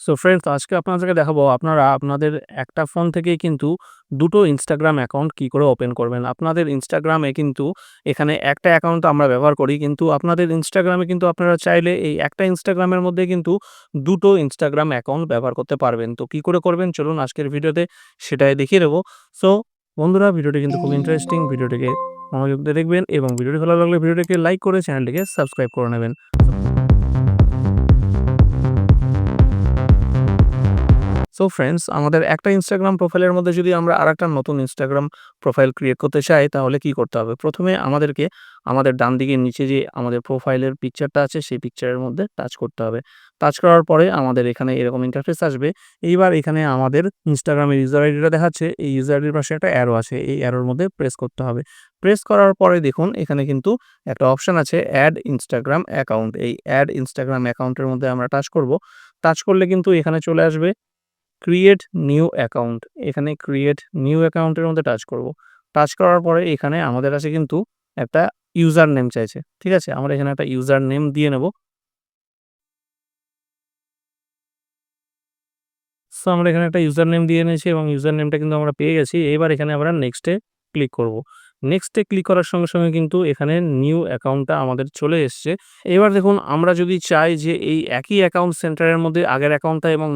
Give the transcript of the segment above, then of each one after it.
So friends আজকে আপনাদেরকে দেখাবো আপনারা আপনাদের একটা ফোন থেকেই কিন্তু দুটো ইনস্টাগ্রাম অ্যাকাউন্ট কি করে ওপেন করবেন। আপনাদের ইনস্টাগ্রামে কিন্তু এখানে একটা অ্যাকাউন্ট আমরা ব্যবহার করি, কিন্তু আপনাদের ইনস্টাগ্রামে কিন্তু আপনারা চাইলে এই একটা ইনস্টাগ্রামের মধ্যে কিন্তু দুটো ইনস্টাগ্রাম অ্যাকাউন্ট ব্যবহার করতে পারবেন। তো কি করে করবেন? চলুন আজকের ভিডিওতে সেটাই দেখিয়ে দেবো। সো বন্ধুরা, ভিডিওটি কিন্তু খুব ইন্টারেস্টিং ভিডিওটিকে মনোযোগ দিয়ে দেখবেন এবং ভিডিওটি ভালো লাগলে ভিডিওটিকে লাইক করে চ্যানেলটিকে সাবস্ক্রাইব করে নেবেন। সো ফ্রেন্ডস আমাদের একটা ইনস্টাগ্রাম প্রোফাইলের মধ্যে যদি আমরা আর একটা নতুন ইনস্টাগ্রাম প্রোফাইল ক্রিয়েট করতে চাই, তাহলে কি করতে হবে? প্রথমে আমাদেরকে আমাদের ডান দিকে নিচে যে আমাদের প্রোফাইলের পিকচারটা আছে, সেই পিকচারের মধ্যে টাচ করতে হবে। টাচ করার পরে আমাদের এখানে এরকম ইন্টারফেস আসবে। এইবার এখানে আমাদের ইনস্টাগ্রামের ইউজার আইডিটা দেখাচ্ছে। এই ইউজার আইডির পাশে একটা অ্যারো আছে। এই অ্যারোর মধ্যে প্রেস করতে হবে। প্রেস করার পরে দেখুন, এখানে কিন্তু একটা অপশান আছে অ্যাড ইনস্টাগ্রাম অ্যাকাউন্ট এই অ্যাড ইনস্টাগ্রাম অ্যাকাউন্টের মধ্যে আমরা টাচ করব। টাচ করলে কিন্তু এখানে চলে আসবে। ক্রিয়েট নিউ অ্যাকাউন্ট এখানে ক্রিয়েট নিউ অ্যাকাউন্টের মধ্যে টাচ করব। টাচ করার পরে এখানে আমাদের কাছে কিন্তু একটা ইউজার নেম চাইছে, ঠিক আছে? আমরা এখানে একটা ইউজার নেম দিয়ে নেব। সো আমরা এখানে একটা ইউজার নেম দিয়ে নিয়েছি এবং ইউজার নেমটা কিন্তু আমরা পেয়ে গেছি। এবার এখানে আমরা নেক্সটে ক্লিক করব। নেক্সটে ক্লিক করার সঙ্গে সঙ্গে কিন্তু এখানে নিউ অ্যাকাউন্টটা আমাদের চলে এসছে। এবার দেখুন, আমরা যদি চাই যে এই একই অ্যাকাউন্ট সেন্টারের মধ্যে আগের অ্যাকাউন্টটা এবং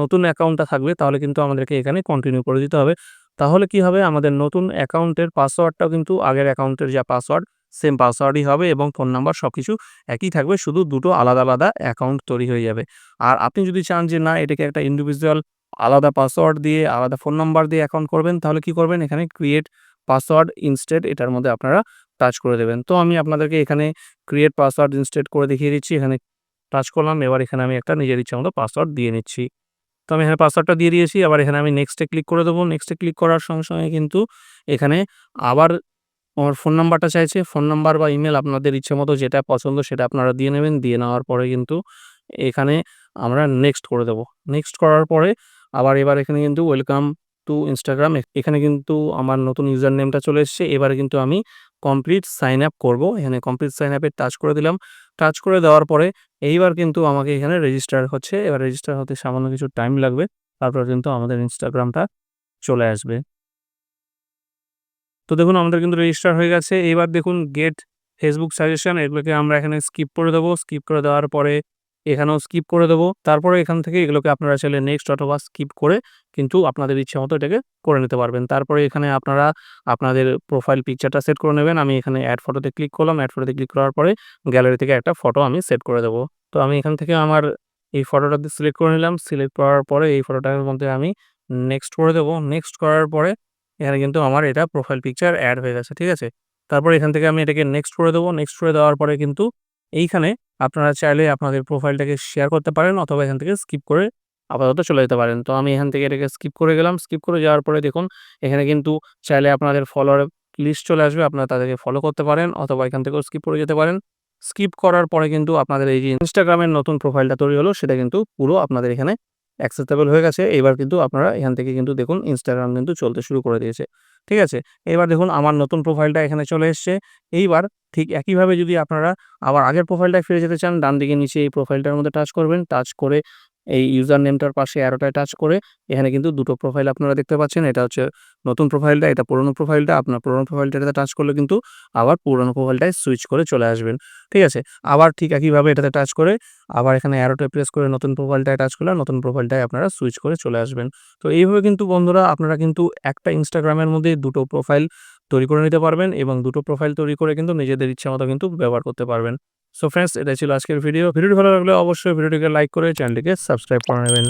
নতুন অ্যাকাউন্টটা থাকবে, তাহলে কিন্তু আমাদেরকে এখানে কন্টিনিউ করে দিতে হবে। তাহলে কি হবে? আমাদের নতুন অ্যাকাউন্টের পাসওয়ার্ডটাও কিন্তু আগের অ্যাকাউন্টের যা পাসওয়ার্ড সেম পাসওয়ার্ডই হবে এবং ফোন নাম্বার সব কিছু একই থাকবে, শুধু দুটো আলাদা আলাদা অ্যাকাউন্ট তৈরি হয়ে যাবে। আর আপনি যদি চান যে না, এটাকে একটা ইন্ডিভিজুয়াল আলাদা পাসওয়ার্ড দিয়ে, আলাদা ফোন নাম্বার দিয়ে অ্যাকাউন্ট করবেন, তাহলে কি করবেন? এখানে ক্রিয়েট পাসওয়ার্ড ইনস্টেড এটার মধ্যে আপনারা টাচ করে দেবেন। তো আমি আপনাদেরকে এখানে ক্রিয়েট পাসওয়ার্ড ইনস্টেড করে দেখিয়ে দিচ্ছি। এখানে টাচ করলাম, এবার এখানে আমি একটা নিজের ইচ্ছা মতো পাসওয়ার্ড দিয়ে নিচ্ছি। তো আমি এখানে পাসওয়ার্ডটা দিয়ে দিয়েছি আবার এখানে আমি নেক্সটে ক্লিক করে দেবো। নেক্সটে ক্লিক করার সঙ্গে সঙ্গে কিন্তু এখানে আবার আমার ফোন নাম্বারটা চাইছে। ফোন নাম্বার বা ইমেল আপনাদের ইচ্ছে মতো যেটা পছন্দ সেটা আপনারা দিয়ে নেবেন। দিয়ে নেওয়ার পরে কিন্তু এখানে আমরা নেক্সট করে দেবো। নেক্সট করার পরে আবার এবার এখানে কিন্তু ওয়েলকাম টু ইনস্টাগ্রাম এখানে কিন্তু আমার নতুন ইউজার নেমটা চলে এসছে। এবারে কিন্তু আমি কমপ্লিট সাইন আপ করব। এখানে কমপ্লিট সাইন আপে টাচ করে দিলাম। টাচ করে দেওয়ার পরে এইবার কিন্তু আমাকে এখানে রেজিস্টার হচ্ছে। এবার রেজিস্টার হতে সামান্য কিছু টাইম লাগবে। তারপর কিন্তু আমাদের ইনস্টাগ্রামটা চলে আসবে। তো দেখুন, আমাদের কিন্তু রেজিস্টার হয়ে গেছে। এবার দেখুন গেট ফেসবুক সাজেশন এগুলোকে আমরা এখানে স্কিপ করে দেবো। স্কিপ করে দেওয়ার পরে এখানেও স্কিপ করে দেবো। তারপরে এখান থেকে এগুলোকে আপনারা চাইলে নেক্সট অথবা স্কিপ করে কিন্তু আপনাদের ইচ্ছে মতো এটাকে করে নিতে পারবেন। তারপরে এখানে আপনারা আপনাদের প্রোফাইল পিকচারটা সেট করে নেবেন। আমি এখানে অ্যাড ফটোতে ক্লিক করলাম। অ্যাড ফটোতে ক্লিক করার পরে গ্যালারি থেকে একটা ফটো আমি সেট করে দেবো। তো আমি এখান থেকে আমার এই ফটোটা সিলেক্ট করে নিলাম। সিলেক্ট করার পরে এই ফটোটার মধ্যে আমি নেক্সট করে দেবো। নেক্সট করার পরে এখানে কিন্তু আমার এটা প্রোফাইল পিকচার অ্যাড হয়ে গেছে, ঠিক আছে? তারপর এখান থেকে আমি এটাকে নেক্সট করে দেবো। নেক্সট করে দেওয়ার পরে কিন্তু এইখানে আপনারা চাইলে আপনাদের প্রোফাইলটাকে শেয়ার করতে পারেন অথবা এখান থেকে স্কিপ করে আপাতত চলে যেতে পারেন। তো আমি এখান থেকে এটাকে স্কিপ করে গেলাম। স্কিপ করে যাওয়ার পরে দেখুন, এখানে কিন্তু চাইলে আপনাদের ফলোয়ার লিস্ট চলে আসবে। আপনারা তাদেরকে ফলো করতে পারেন অথবা এখান থেকেও স্কিপ করে যেতে পারেন। স্কিপ করার পরে কিন্তু আপনাদের এই যে ইনস্টাগ্রামের নতুন প্রোফাইলটা তৈরি হলো, সেটা কিন্তু পুরো আপনাদের এখানে অ্যাক্সেসেবল হয়ে গেছে। এবার কিন্তু আপনারা এখান থেকে কিন্তু দেখুন ইনস্টাগ্রাম কিন্তু চলতে শুরু করে দিয়েছে। ঠিক আছে? এবার দেখুন আমার নতুন প্রোফাইলটা এখানে চলে এসছে। এইবার ঠিক একইভাবে যদি আপনারা আবার আগের প্রোফাইলটায় ফিরে যেতে চান ডান দিকে নিচে এই প্রোফাইলটার মধ্যে টাচ করবেন। টাচ করে এই ইউজার নেমটার পাশে অ্যারোটায় টাচ করে এখানে কিন্তু দুটো প্রোফাইল আপনারা দেখতে পাচ্ছেন। এটা হচ্ছে নতুন প্রোফাইলটা এটা পুরনো প্রোফাইলটা আপনার পুরনো প্রোফাইলটাতে টাচ করলে কিন্তু আবার পুরনো প্রোফাইলটায় সুইচ করে চলে আসবেন। ঠিক আছে? আবার ঠিক একইভাবে এটাতে টাচ করে আবার এখানে অ্যারোটা প্রেস করে নতুন প্রোফাইলটায় টাচ করলে নতুন প্রোফাইলটায় আপনারা সুইচ করে চলে আসবেন। তো এইভাবে কিন্তু বন্ধুরা আপনারা কিন্তু একটা ইনস্টাগ্রামের মধ্যে দুটো প্রোফাইল তৈরি করে নিতে পারবেন এবং দুটো প্রোফাইল তৈরি করে কিন্তু নিজেদের ইচ্ছা মতো কিন্তু ব্যবহার করতে পারবেন। সো ফ্রেন্ডস এটাই ছিল আজকের ভিডিও ভিডিওটি ভালো লাগলে অবশ্যই ভিডিওটিকে লাইক করে চ্যানেলটিকে সাবস্ক্রাইব করে নেবেন।